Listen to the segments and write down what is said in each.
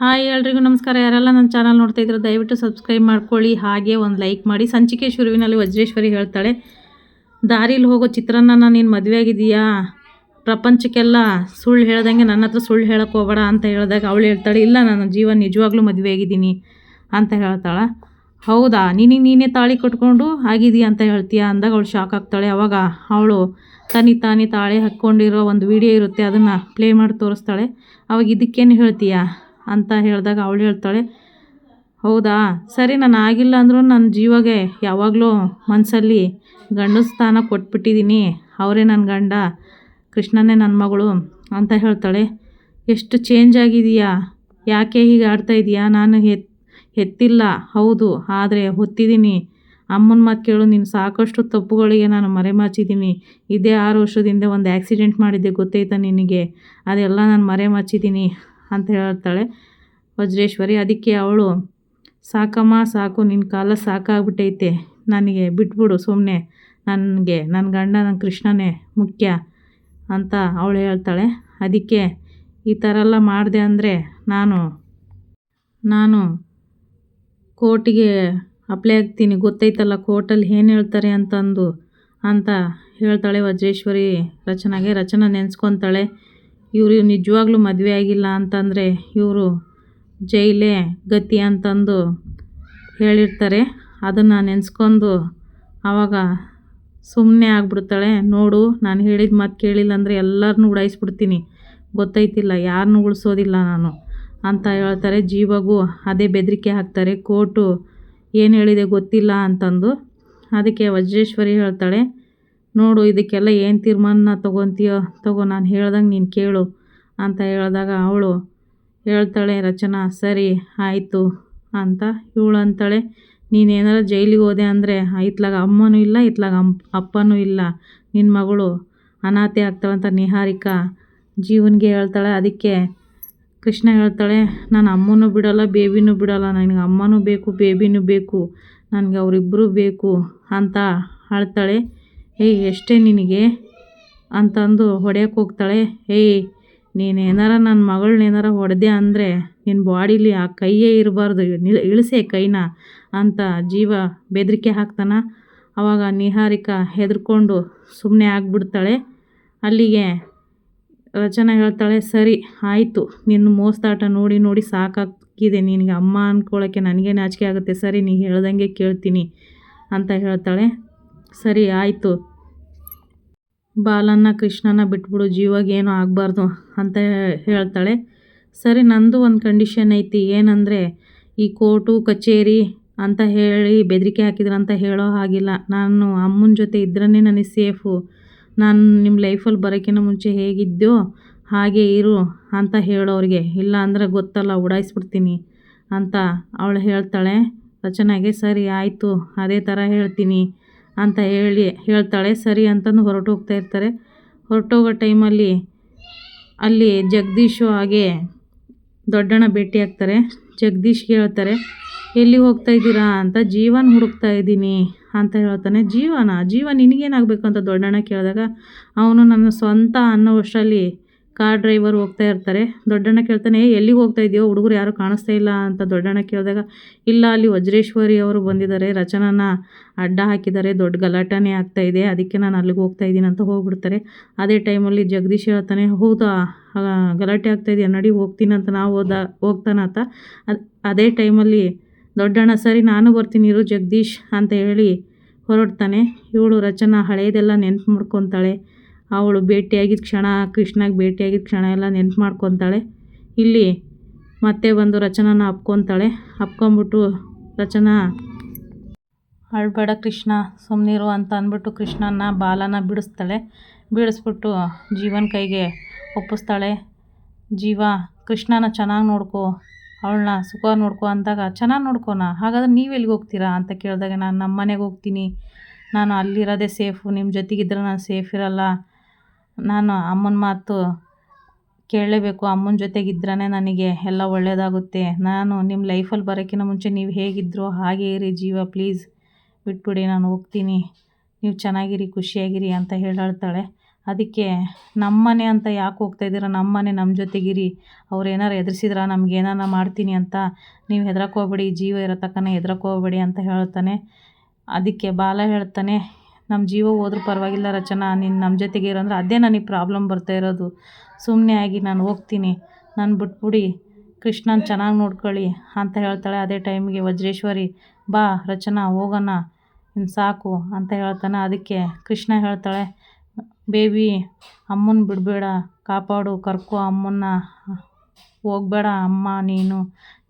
Hi ಎಲ್ರಿಗೂ ನಮಸ್ಕಾರ. ಯಾರೆಲ್ಲ ನನ್ನ ಚಾನಲ್ ನೋಡ್ತಾ ಇದ್ರೆ ದಯವಿಟ್ಟು ಸಬ್ಸ್ಕ್ರೈಬ್ ಮಾಡ್ಕೊಳ್ಳಿ. ಹಾಗೆ ಒಂದು ಲೈಕ್ ಮಾಡಿ. ಸಂಚಿಕೆ ಶುರುವಿನಲ್ಲಿ ವಜ್ರೇಶ್ವರಿ ಹೇಳ್ತಾಳೆ, ದಾರಿಲಿ ಹೋಗೋ ಚಿತ್ರಾನ್ನ ನೀನು ಮದುವೆ ಆಗಿದೀಯಾ ಪ್ರಪಂಚಕ್ಕೆಲ್ಲ ಸುಳ್ಳು ಹೇಳ್ದಂಗೆ ನನ್ನ ಹತ್ರ ಸುಳ್ಳು ಹೇಳಕ್ಕೆ ಹೋಗಬೇಡ ಅಂತ ಹೇಳಿದಾಗ ಅವಳು ಹೇಳ್ತಾಳೆ, ಇಲ್ಲ ನನ್ನ ಜೀವನ ನಿಜವಾಗ್ಲೂ ಮದುವೆ ಆಗಿದ್ದೀನಿ ಅಂತ ಹೇಳ್ತಾಳೆ. ಹೌದಾ? ನೀನಿಗೆ ನೀನೇ ತಾಳಿ ಕಟ್ಕೊಂಡು ಆಗಿದೀಯ ಅಂತ ಹೇಳ್ತೀಯ? ಅಂದಾಗ ಅವಳು ಶಾಕ್ ಆಗ್ತಾಳೆ. ಅವಾಗ ಅವಳು ತಾನಿ ತಾನಿ ತಾಳೆ ಹಾಕ್ಕೊಂಡಿರೋ ಒಂದು ವಿಡಿಯೋ ಇರುತ್ತೆ, ಅದನ್ನು ಪ್ಲೇ ಮಾಡಿ ತೋರಿಸ್ತಾಳೆ. ಅವಾಗ ಇದಕ್ಕೇನು ಹೇಳ್ತೀಯಾ? ಅಂತ ಹೇಳಿದಾಗ ಅವಳು ಹೇಳ್ತಾಳೆ, ಹೌದಾ? ಸರಿ, ನಾನು ಆಗಿಲ್ಲ ಅಂದರೂ ನನ್ನ ಜೀವಗೆ ಯಾವಾಗಲೂ ಮನಸ್ಸಲ್ಲಿ ಗಂಡನ ಸ್ಥಾನ ಕೊಟ್ಬಿಟ್ಟಿದ್ದೀನಿ ಅವರೇ ನನ್ನ ಗಂಡ, ಕೃಷ್ಣನೇ ನನ್ನ ಮಗಳು ಅಂತ ಹೇಳ್ತಾಳೆ. ಎಷ್ಟು ಚೇಂಜ್ ಆಗಿದೆಯಾ? ಯಾಕೆ ಹೀಗೆ ಆಡ್ತಾ ಇದೀಯಾ? ನಾನು ಎತ್ ಎತ್ತಿಲ್ಲ ಹೌದು, ಆದರೆ ಹೊತ್ತಿದ್ದೀನಿ ಅಮ್ಮನ ಮಾತು ಕೇಳು, ನೀನು ಸಾಕಷ್ಟು ತಪ್ಪುಗಳಿಗೆ ನಾನು ಮರೆಮಾಚಿದ್ದೀನಿ ಇದೇ ಆರು ವರ್ಷದಿಂದ ಒಂದು ಆ್ಯಕ್ಸಿಡೆಂಟ್ ಮಾಡಿದ್ದೆ ಗೊತ್ತೈತಾ ನಿನಗೆ? ಅದೆಲ್ಲ ನಾನು ಮರೆಮಾಚಿದ್ದೀನಿ ಅಂತ ಹೇಳ್ತಾಳೆ. ವಜ್ರೇಶ್ವರಿ, ಅದಕ್ಕೆ ಅವಳು, ಸಾಕಮ್ಮ, ಸಾಕು ನಿನ್ನ ಕಾಲ ಸಾಕಾಗ್ಬಿಟ್ಟೈತೆ. ನನಗೆ ಬಿಟ್ಬಿಡು ಸುಮ್ಮನೆ ನನಗೆ ನನ್ನ ಗಂಡ ನನ್ನ ಕೃಷ್ಣನೇ ಮುಖ್ಯ ಅಂತ ಅವಳು ಹೇಳ್ತಾಳೆ. ಅದಕ್ಕೆ ಈ ಥರ ಎಲ್ಲ ಮಾಡಿದೆ ಅಂದರೆ ನಾನು ನಾನು ಕೋರ್ಟಿಗೆ ಅಪ್ಲೈ ಆಗ್ತೀನಿ. ಗೊತ್ತೈತಲ್ಲ ಕೋರ್ಟಲ್ಲಿ ಏನು ಹೇಳ್ತಾರೆ ಅಂತಂದು ಅಂತ ಹೇಳ್ತಾಳೆ ವಜ್ರೇಶ್ವರಿ, ರಚನಾಗೆ ರಚನಾ ನೆನೆಸ್ಕೊತಾಳೆ. ಇವರು ನಿಜವಾಗ್ಲೂ ಮದುವೆ ಆಗಿಲ್ಲ ಅಂತಂದರೆ ಇವರು ಜೈಲೇ ಗತಿ ಅಂತಂದು ಹೇಳಿರ್ತಾರೆ. ಅದನ್ನು ನೆನೆಸ್ಕೊಂಡು ಆವಾಗ ಸುಮ್ಮನೆ ಆಗ್ಬಿಡ್ತಾಳೆ. ನೋಡು, ನಾನು ಹೇಳಿದ ಮಾತು ಕೇಳಿಲ್ಲ ಅಂದರೆ ಎಲ್ಲರನ್ನೂ ಉಡಾಯಿಸ್ಬಿಡ್ತೀನಿ. ಗೊತ್ತೈತಿಲ್ಲ ಯಾರನ್ನೂ ಉಳಿಸೋದಿಲ್ಲ ನಾನು ಅಂತ ಹೇಳ್ತಾರೆ. ಜೀವಗೂ ಅದೇ ಬೆದರಿಕೆ ಹಾಕ್ತಾರೆ. ಕೋರ್ಟು ಏನು ಹೇಳಿದೆ ಗೊತ್ತಿಲ್ಲ ಅಂತಂದು. ಅದಕ್ಕೆ ವಜ್ರೇಶ್ವರಿ ಹೇಳ್ತಾಳೆ ನೋಡು, ಇದಕ್ಕೆಲ್ಲ ಏನು ತೀರ್ಮಾನ ತೊಗೊತೀಯೋ, ತಗೋ, ನಾನು ಹೇಳ್ದಂಗೆ ನೀನು ಕೇಳು ಅಂತ ಹೇಳಿದಾಗ ಅವಳು ಹೇಳ್ತಾಳೆ, ರಚನಾ, ಸರಿ, ಆಯಿತು ಅಂತ ಇವಳು ಅಂತಾಳೆ. ನೀನೇನಾರ ಜೈಲಿಗೆ ಹೋದೆ ಅಂದರೆ ಇತ್ಲಾಗ ಅಮ್ಮನೂ ಇಲ್ಲ, ಇತ್ಲಾಗ ಅಮ್ ಅಪ್ಪನೂ ಇಲ್ಲ. ನಿನ್ನ ಮಗಳು ಅನಾಥೆ ಆಗ್ತಾಳಂತ ನಿಹಾರಿಕಾ ಜೀವನ್ಗೆ ಹೇಳ್ತಾಳೆ. ಅದಕ್ಕೆ ಕೃಷ್ಣ ಹೇಳ್ತಾಳೆ, ನಾನು ಅಮ್ಮನೂ ಬಿಡೋಲ್ಲ, ಬೇಬಿನೂ ಬಿಡೋಲ್ಲ. ನನಗೆ ಅಮ್ಮನೂ ಬೇಕು, ಬೇಬಿನೂ ಬೇಕು. ನನಗೆ ಅವರಿಬ್ಬರೂ ಬೇಕು ಅಂತ ಅಳ್ತಾಳೆ. ಏಯ್, ಎಷ್ಟೇ ನಿನಗೆ? ಅಂತಂದು ಹೊಡೆಯೋಕೆ ಹೋಗ್ತಾಳೆ. ಏಯ್ ನೀನು ಏನಾರ ನನ್ನ ಮಗಳನ್ನ ಏನಾರ ಹೊಡೆದೆ ಅಂದರೆ ನಿನ್ನ ಬಾಡಿಲಿ ಆ ಕೈಯೇ ಇರಬಾರ್ದು. ನಿಲ್ ಇಳಿಸೆ ಕೈನ ಅಂತ ಜೀವ ಬೆದರಿಕೆ ಹಾಕ್ತಾನೆ. ಆವಾಗ ನಿಹಾರಿಕಾ ಹೆದರ್ಕೊಂಡು ಸುಮ್ಮನೆ ಆಗಿಬಿಡ್ತಾಳೆ. ಅಲ್ಲಿಗೆ ರಚನಾ ಹೇಳ್ತಾಳೆ, ಸರಿ, ಆಯಿತು. ನಿನ್ನ ಮೋಸ್ತಾಟ ನೋಡಿ ನೋಡಿ ಸಾಕಾಗಿದೆ ನಿನಗೆ ಅಮ್ಮ ಅಂದ್ಕೊಳ್ಳೋಕ್ಕೆ ನನಗೆ ನಾಚಿಕೆ ಆಗುತ್ತೆ? ಸರಿ, ನೀ ಹೇಳ್ದಂಗೆ ಕೇಳ್ತೀನಿ ಅಂತ ಹೇಳ್ತಾಳೆ. ಸರಿ, ಆಯಿತು. ಬಾಲನ್ನ ಕೃಷ್ಣನ ಬಿಟ್ಬಿಡು ಜೀವಾಗೇನು ಆಗಬಾರ್ದು ಅಂತ ಹೇಳ್ತಾಳೆ. ಸರಿ, ನಂದು ಒಂದು ಕಂಡೀಷನ್ ಐತಿ, ಏನಂದರೆ ಈ ಕೋರ್ಟು, ಕಚೇರಿ ಅಂತ ಹೇಳಿ ಬೆದರಿಕೆ ಹಾಕಿದ್ರಂತ ಹೇಳೋ ಹಾಗಿಲ್ಲ. ನಾನು ಅಮ್ಮನ ಜೊತೆ ಇದ್ರೇ ನನಗೆ ಸೇಫು. ನಾನು ನಿಮ್ಮ ಲೈಫಲ್ಲಿ ಬರೋಕ್ಕಿಂತ ಮುಂಚೆ ಹೇಗಿದ್ದೋ ಹಾಗೆ ಇರು ಅಂತ ಹೇಳೋರಿಗೆ. ಇಲ್ಲ ಅಂದರೆ ಗೊತ್ತಲ್ಲ, ಉಡಾಯಿಸ್ಬಿಡ್ತೀನಿ ಅಂತ ಅವಳು ಹೇಳ್ತಾಳೆ. ರಚನಾಗೆ ಸರಿ, ಆಯಿತು, ಅದೇ ಥರ ಹೇಳ್ತೀನಿ. ಅಂತ ಹೇಳಿ ಹೇಳ್ತಾಳೆ. ಸರಿ ಅಂತಂದು ಹೊರಟು ಹೋಗ್ತಾ ಇರ್ತಾರೆ. ಹೊರಟೋಗೋ ಟೈಮಲ್ಲಿ ಅಲ್ಲಿ ಜಗದೀಶು ಹಾಗೆ ದೊಡ್ಡಣ್ಣ ಭೇಟಿ ಆಗ್ತಾರೆ. ಜಗದೀಶ್ ಹೇಳ್ತಾರೆ, ಎಲ್ಲಿ ಹೋಗ್ತಾ ಇದ್ದೀರಾ ಅಂತ? ಜೀವನ ಹುಡುಕ್ತಾ ಇದ್ದೀನಿ ಅಂತ ಹೇಳ್ತಾನೆ. ಜೀವನ? ಜೀವನ ನಿನಗೇನಾಗಬೇಕು? ಅಂತ ದೊಡ್ಡಣ್ಣ ಕೇಳಿದಾಗ, ಅವನು ನನ್ನ ಸ್ವಂತ ಅನ್ನೋ ವರ್ಷದಲ್ಲಿ ಕಾರ್ ಡ್ರೈವರ್ ಹೋಗ್ತಾ ಇರ್ತಾರೆ. ದೊಡ್ಡಣ್ಣ ಕೇಳ್ತಾನೆ ಎಲ್ಲಿಗೆ ಹೋಗ್ತಾ ಇದೆಯೋ? ಹುಡುಗರು ಯಾರು ಕಾಣಿಸ್ತಾ ಇಲ್ಲ ಅಂತ ದೊಡ್ಡಣ್ಣ ಕೇಳಿದಾಗ, ಇಲ್ಲ, ಅಲ್ಲಿ ವಜ್ರೇಶ್ವರಿ ಅವರು ಬಂದಿದ್ದಾರೆ. ರಚನನ ಅಡ್ಡ ಹಾಕಿದ್ದಾರೆ. ದೊಡ್ಡ ಗಲಾಟೆನೇ ಆಗ್ತಾ ಇದೆ. ಅದಕ್ಕೆ ನಾನು ಅಲ್ಲಿಗೆ ಹೋಗ್ತಾ ಇದ್ದೀನಿ ಅಂತ ಹೋಗ್ಬಿಡ್ತಾರೆ. ಅದೇ ಟೈಮಲ್ಲಿ ಜಗದೀಶ್ ಹೇಳ್ತಾನೆ, ಹೌದಾ? ಗಲಾಟೆ ಆಗ್ತಾ ಇದೆಯಾ? ನಡಿ, ಹೋಗ್ತೀನಿ ಅಂತ ನಾವು ಹೋದ ಹೋಗ್ತಾನಂತ ಅದು, ಅದೇ ಟೈಮಲ್ಲಿ ದೊಡ್ಡಣ್ಣ, ಸರಿ, ನಾನು ಬರ್ತೀನಿ, ಇರು ಜಗದೀಶ್ ಅಂತ ಹೇಳಿ ಹೊರಡ್ತಾನೆ. ಇವಳು ರಚನಾ ಹಳೆಯದೆಲ್ಲ ನೆನ್ಪು ಮಾಡ್ಕೊತಾಳೆ. ಅವಳು ಭೇಟಿಯಾಗಿದ್ದ ಕ್ಷಣ, ಕೃಷ್ಣಗೆ ಭೇಟಿಯಾಗಿದ್ದ ಕ್ಷಣ ಎಲ್ಲ ನೆನ್ಪು ಮಾಡ್ಕೊತಾಳೆ. ಇಲ್ಲಿ ಮತ್ತೆ ಬಂದು ರಚನಾನ ಅಪ್ಕೊತಾಳೆ. ಅಪ್ಕೊಂಬಿಟ್ಟು ರಚನಾ ಅಳ್ಬೇಡ ಕೃಷ್ಣ ಸುಮ್ಮನಿರು ಅಂತ ಅಂದ್ಬಿಟ್ಟು ಕೃಷ್ಣನ ಬಾಲನ ಬಿಡಿಸ್ತಾಳೆ. ಬಿಡಿಸ್ಬಿಟ್ಟು ಜೀವನ ಕೈಗೆ ಒಪ್ಪಿಸ್ತಾಳೆ. ಜೀವ, ಕೃಷ್ಣನ ಚೆನ್ನಾಗಿ ನೋಡ್ಕೊ ಅವಳನ್ನ ಸುಖ ನೋಡ್ಕೊ ಅಂದಾಗ, ಚೆನ್ನಾಗಿ ನೋಡ್ಕೊನ? ಹಾಗಾದ್ರೆ ನೀವು ಎಲ್ಲಿಗೆ ಹೋಗ್ತೀರಾ? ಅಂತ ಕೇಳಿದಾಗ, ನಾನು ನಮ್ಮ ಮನೆಗೆ ಹೋಗ್ತೀನಿ. ನಾನು ಅಲ್ಲಿರೋದೇ ಸೇಫು. ನಿಮ್ಮ ಜೊತೆಗಿದ್ರೆ ನಾನು ಸೇಫ್ ಇರಲ್ಲ. ನಾನು ಅಮ್ಮನ ಮಾತು ಕೇಳಲೇಬೇಕು. ಅಮ್ಮನ ಜೊತೆಗಿದ್ರೇ ನನಗೆ ಎಲ್ಲ ಒಳ್ಳೆಯದಾಗುತ್ತೆ ನಾನು ನಿಮ್ಮ ಲೈಫಲ್ಲಿ ಬರೋಕ್ಕಿಂತ ಮುಂಚೆ ನೀವು ಹೇಗಿದ್ರೋ ಹಾಗೇ ಇರಿ ಜೀವ, ಪ್ಲೀಸ್. ಬಿಟ್ಬಿಡಿ, ನಾನು ಹೋಗ್ತೀನಿ. ನೀವು ಚೆನ್ನಾಗಿರಿ, ಖುಷಿಯಾಗಿರಿ ಅಂತ ಹೇಳಾಳ್ತಾಳೆ. ಅದಕ್ಕೆ ನಮ್ಮನೆ ಅಂತ ಯಾಕೆ ಹೋಗ್ತಾ ಇದ್ದೀರಾ? ನಮ್ಮನೆ ನಮ್ಮ ಜೊತೆಗಿರಿ. ಅವ್ರು ಏನಾರು ಎದುರಿಸಿದ್ರ ನಮ್ಗೆ ಏನಾರ ಮಾಡ್ತೀನಿ ಅಂತ. ನೀವು ಹೆದ್ರಕೋಬೇಡಿ ಜೀವ ಇರೋ ತಕ್ಕನೇ ಹೆದ್ರಕೋಬೇಡಿ ಅಂತ ಹೇಳ್ತಾನೆ. ಅದಕ್ಕೆ ಬಾಲ ಹೇಳ್ತಾನೆ. ನಮ್ಮ ಜೀವ ಹೋದ್ರೂ ಪರವಾಗಿಲ್ಲ ರಚನಾ, ನೀನು ನಮ್ಮ ಜೊತೆಗೆ ಇರೋಂದ್ರೆ ಅದೇ ನನಗೆ ಪ್ರಾಬ್ಲಮ್ ಬರ್ತಾ ಇರೋದು. ಸುಮ್ಮನೆ ಆಗಿ ನಾನು ಹೋಗ್ತೀನಿ. ನಾನು ಬಿಟ್ಬಿಡಿ. ಕೃಷ್ಣನ ಚೆನ್ನಾಗಿ ನೋಡ್ಕೊಳ್ಳಿ ಅಂತ ಹೇಳ್ತಾಳೆ ಅದೇ ಟೈಮಿಗೆ ವಜ್ರೇಶ್ವರಿ. ಬಾ ರಚನಾ, ಹೋಗೋಣ. ಇನ್ನು ಸಾಕು ಅಂತ ಹೇಳ್ತಾನೆ. ಅದಕ್ಕೆ ಕೃಷ್ಣ ಹೇಳ್ತಾಳೆ, ಬೇಬಿ, ಅಮ್ಮನ ಬಿಡಬೇಡ. ಕಾಪಾಡು, ಕರ್ಕೊ ಅಮ್ಮನ್ನ. ಹೋಗ್ಬೇಡ ಅಮ್ಮ ನೀನು.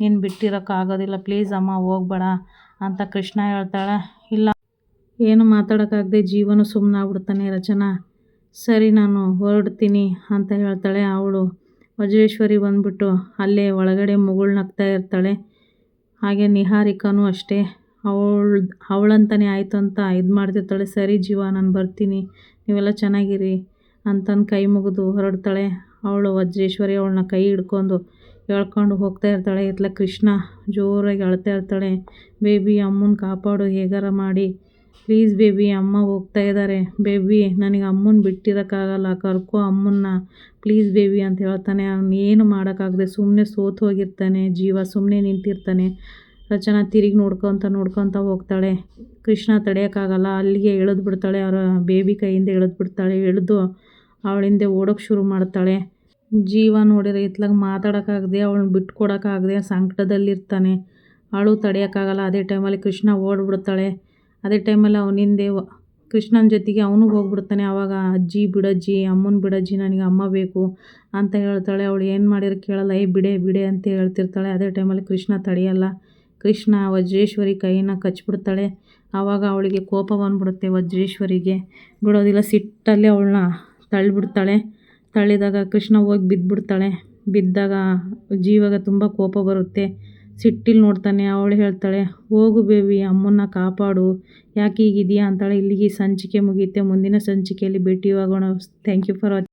ನೀನು ಬಿಟ್ಟಿರೋಕ್ಕಾಗೋದಿಲ್ಲ. ಪ್ಲೀಸ್ ಅಮ್ಮ, ಹೋಗ್ಬೇಡ. ಅಂತ ಕೃಷ್ಣ ಹೇಳ್ತಾಳೆ. ಇಲ್ಲ ಏನು ಮಾತಾಡೋಕ್ಕಾಗದೆ ಜೀವನ ಸುಮ್ಮನಾಗ್ಬಿಡ್ತಾನೆ ರಚನಾ. ಸರಿ ನಾನು ಹೊರಡ್ತೀನಿ ಅಂತ ಹೇಳ್ತಾಳೆ ಅವಳು. ವಜ್ರೇಶ್ವರಿ ಬಂದ್ಬಿಟ್ಟು ಅಲ್ಲೇ ಒಳಗಡೆ ಮುಗುಳ್ ನಗ್ತಾ ಇರ್ತಾಳೆ. ಹಾಗೆ ನಿಹಾರಿಕಾನೂ ಅಷ್ಟೇ. ಅವಳು, ಅವಳಂತಾನೆ ಆಯಿತು ಅಂತ ಇದು ಮಾಡ್ತಿರ್ತಾಳೆ. ಸರಿ ಜೀವ, ನಾನು ಬರ್ತೀನಿ. ನೀವೆಲ್ಲ ಚೆನ್ನಾಗಿರಿ ಅಂತಂದು ಕೈ ಮುಗಿದು ಹೊರಡ್ತಾಳೆ. ಅವಳು ವಜ್ರೇಶ್ವರಿ ಅವಳನ್ನ ಕೈ ಹಿಡ್ಕೊಂಡು ಎಳ್ಕೊಂಡು ಹೋಗ್ತಾ ಇರ್ತಾಳೆ. ಇತ್ಲ ಕೃಷ್ಣ ಜೋರಾಗಿ ಅಳ್ತಾ ಇರ್ತಾಳೆ. ಬೇಬಿ ಅಮ್ಮನ ಕಾಪಾಡು, ಹೇಗಾರ ಮಾಡಿ. ಪ್ಲೀಸ್ ಬೇಬಿ ಅಮ್ಮ ಹೋಗ್ತಾ ಇದ್ದಾರೆ ಬೇಬಿ ನನಗೆ ಅಮ್ಮನ ಬಿಟ್ಟಿರೋಕ್ಕಾಗಲ್ಲ. ಕರ್ಕೋ ಅಮ್ಮನ್ನ. ಪ್ಲೀಸ್ ಬೇಬಿ ಅಂತ ಹೇಳ್ತಾನೆ. ಅವ್ನು ಏನು ಮಾಡೋಕ್ಕಾಗದೆ ಸುಮ್ಮನೆ ಸೋತು ಹೋಗಿರ್ತಾನೆ. ಜೀವ ಸುಮ್ಮನೆ ನಿಂತಿರ್ತಾನೆ. ರಚನಾ ತಿರುಗಿ ನೋಡ್ಕೊತ ನೋಡ್ಕೊತ ಹೋಗ್ತಾಳೆ. ಕೃಷ್ಣ ತಡೆಯೋಕ್ಕಾಗಲ್ಲ ಅಲ್ಲಿಗೆ ಎಳೆದು ಬಿಡ್ತಾಳೆ. ಅವರ ಬೇಬಿ ಕೈಯಿಂದ ಎಳೆದು ಬಿಡ್ತಾಳೆ. ಎಳೆದು ಅವಳಿಂದ ಓಡೋಕ್ಕೆ ಶುರು ಮಾಡ್ತಾಳೆ. ಜೀವ ನೋಡಿದ್ರೆ ಇತ್ಲಾಗ ಮಾತಾಡೋಕ್ಕಾಗದೆ ಅವಳನ್ನ ಬಿಟ್ಕೊಡೋಕ್ಕಾಗದೆ ಸಂಕಟದಲ್ಲಿರ್ತಾನೆ. ಅಳು ತಡೆಯೋಕ್ಕಾಗಲ್ಲ ಅದೇ ಟೈಮಲ್ಲಿ ಕೃಷ್ಣ ಓಡ್ಬಿಡ್ತಾಳೆ. ಅದೇ ಟೈಮಲ್ಲಿ ಅವನಿಂದೆ ಕೃಷ್ಣನ ಜೊತೆಗೆ ಅವನು ಹೋಗ್ಬಿಡ್ತಾನೆ. ಆವಾಗ ಅಜ್ಜಿ ಬಿಡಜ್ಜಿ, ಅಮ್ಮನ ಬಿಡಜ್ಜಿ, ನನಗೆ ಅಮ್ಮ ಬೇಕು ಅಂತ ಹೇಳ್ತಾಳೆ. ಅವಳು ಏನು ಮಾಡಿದ್ರು ಕೇಳಲ್ಲ. ಏ, ಬಿಡೆ ಬಿಡೆ ಅಂತ ಹೇಳ್ತಿರ್ತಾಳೆ. ಅದೇ ಟೈಮಲ್ಲಿ ಕೃಷ್ಣ ತಡೆಯಲ್ಲ. ಕೃಷ್ಣ ವಜ್ರೇಶ್ವರಿ ಕೈನ ಕಚ್ಬಿಡ್ತಾಳೆ. ಆವಾಗ ಅವಳಿಗೆ ಕೋಪ ಬಂದ್ಬಿಡುತ್ತೆ ವಜ್ರೇಶ್ವರಿಗೆ. ಬಿಡೋದಿಲ್ಲ, ಸಿಟ್ಟಲ್ಲಿ ಅವಳನ್ನ ತಳ್ಳಿಬಿಡ್ತಾಳೆ. ತಳ್ಳಿದಾಗ ಕೃಷ್ಣ ಹೋಗಿ ಬಿದ್ದುಬಿಡ್ತಾಳೆ ಬಿದ್ದಾಗ ಜೀವಾಗ ತುಂಬ ಕೋಪ ಬರುತ್ತೆ. ಸಿಟ್ಟಿಲ್ಲಿ ನೋಡ್ತಾನೆ, ಅವಳು ಹೇಳ್ತಾಳೆ, ಹೋಗು ಬೇಬಿ, ಅಮ್ಮನ್ನ ಕಾಪಾಡು. ಯಾಕೆ ಹೀಗಿದೆಯಾ? ಅಂತಾಳೆ. ಇಲ್ಲಿಗೆ ಸಂಚಿಕೆ ಮುಗಿಯುತ್ತೆ. ಮುಂದಿನ ಸಂಚಿಕೆಯಲ್ಲಿ ಭೇಟಿಯಾಗೋಣ. Thank you for watching